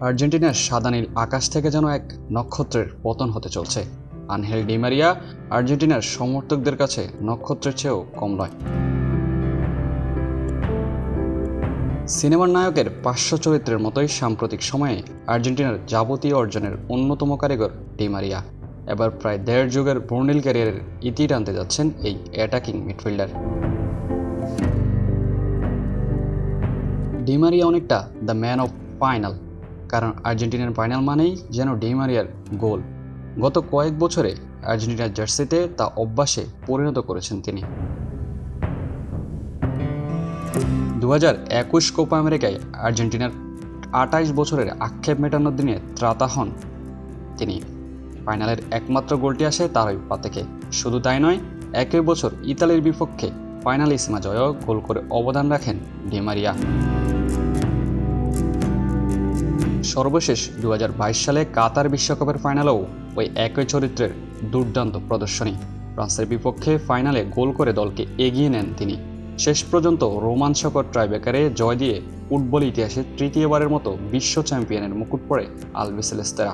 আর্জেন্টিনার সাদা নীল আকাশ থেকে যেন এক নক্ষত্রের পতন হতে চলছে। আনহেল ডিমারিয়া আর্জেন্টিনার সমর্থকদের কাছে নক্ষত্রের চেয়েও কম নয়। সিনেমার নায়কের পার্শ্ব চরিত্রের মতোই সাম্প্রতিক সময়ে আর্জেন্টিনার যাবতীয় অর্জনের অন্যতম কারিগর ডিমারিয়া এবার প্রায় দেড় যুগের বর্ণিল ক্যারিয়ারের ইতি টানতে যাচ্ছেন এই অ্যাটাকিং মিডফিল্ডার। ডিমারিয়া অনেকটা দ্য ম্যান অফ ফাইনাল কারণ আর্জেন্টিনার ফাইনাল মানেই যেন ডিমারিয়ার গোল। গত কয়েক বছরে আর্জেন্টিনার জার্সিতে তা অভ্যাসে পরিণত করেছেন তিনি। দু হাজার একুশ কোপা আমেরিকায় আর্জেন্টিনার আটাইশ বছরের আক্ষেপ মেটানোর দিনে ত্রাতা হন তিনি। ফাইনালের একমাত্র গোলটি আসে তারই পা থেকে। শুধু তাই নয়, একই বছর ইতালির বিপক্ষে ফাইনালিসিমা জয়ও গোল করে অবদান রাখেন ডিমারিয়া সর্বশেষ দু হাজার বাইশ সালে কাতার বিশ্বকাপের ফাইনালেও ওই একই চরিত্রের দুর্দান্ত প্রদর্শনী। ফ্রান্সের বিপক্ষে ফাইনালে গোল করে দলকে এগিয়ে নেন তিনি। শেষ পর্যন্ত রোমাঞ্চকর ট্রাইবেকারে জয় দিয়ে ফুটবল ইতিহাসে তৃতীয়বারের মতো বিশ্ব চ্যাম্পিয়নের মুকুট পড়ে আলবিসেলেস্তেরা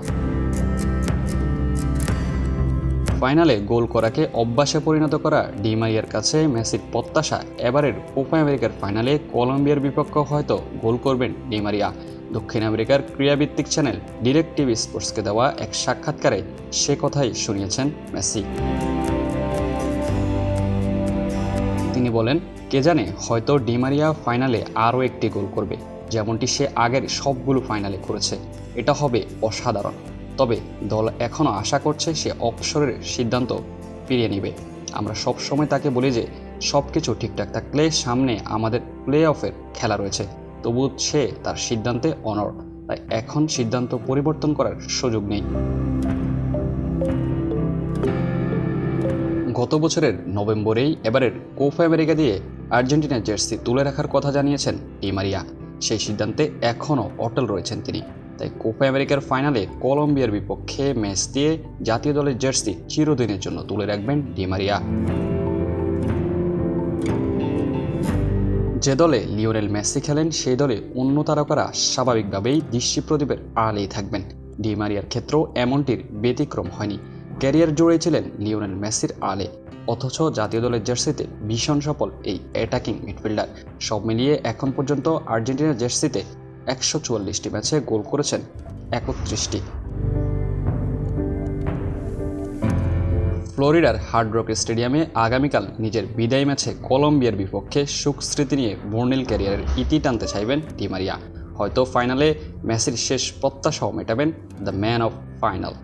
ফাইনালে গোল করাকে অভ্যাসে পরিণত করা ডিমারিয়ার কাছে মেসির প্রত্যাশা এবারের কোপা আমেরিকার ফাইনালে কলম্বিয়ার বিপক্ষ হয়তো গোল করবেন ডিমারিয়া দক্ষিণ আমেরিকার ক্রীড়াভিত্তিক চ্যানেল ডিরেক্ট টিভি স্পোর্টসকে দেওয়া এক সাক্ষাৎকারে সে কথাই শুনিয়েছেন মেসি। তিনি বলেন, কে জানে, হয়তো ডিমারিয়া ফাইনালে আরও একটি গোল করবে। যেমনটি সে আগের সবগুলো ফাইনালে করেছে। এটা হবে অসাধারণ। তবে দল এখনও আশা করছে সে অবসরের সিদ্ধান্ত ফিরিয়ে নেবে। আমরা সব সময় তাকে বলি যে সব কিছু ঠিকঠাক থাকলে সামনে আমাদের প্লে অফের খেলা রয়েছে। তবু সে তার সিদ্ধান্তে অনর তাই এখন সিদ্ধান্ত পরিবর্তন করার সুযোগ নেই। গত বছরের নভেম্বরেই এবারের কোপা আমেরিকা দিয়ে আর্জেন্টিনার জার্সি তুলে রাখার কথা জানিয়েছেন ডিমারিয়া সেই সিদ্ধান্তে এখনও অটল রয়েছেন তিনি। তাই কোপা আমেরিকার ফাইনালে কলম্বিয়ার বিপক্ষে ম্যাচ দিয়ে জাতীয় দলের জার্সি চিরদিনের জন্য তুলে রাখবেন ডিমারিয়া যে দলে লিওনেল মেসি খেলেন, সেই দলে অন্য তারকারা স্বাভাবিকভাবেই দৃষ্টি প্রদীপের আড়ালেই থাকবেন ডিমারিয়ার ক্ষেত্রেও এমনটির ব্যতিক্রম হয়নি। ক্যারিয়ার জুড়ে ছিলেন লিওনেল মেসির আলে। অথচ জাতীয় দলের জার্সিতে ভীষণ সফল এই অ্যাটাকিং মিডফিল্ডার। সব মিলিয়ে এখন পর্যন্ত আর্জেন্টিনার জার্সিতে একশো চুয়াল্লিশটি ম্যাচে গোল করেছেন একত্রিশটি। ফ্লোরিডার হার্ড রক স্টেডিয়ামে আগামীকাল নিজের বিদায় ম্যাচে কলম্বিয়ার বিপক্ষে সুখ স্মৃতি নিয়ে বর্ণিল ক্যারিয়ারের ইতি টানতে চাইবেন ডিমারিয়া হয়তো ফাইনালে ম্যাচের শেষ প্রত্যাশাও মেটাবেন দ্য ম্যান অফ ফাইনাল।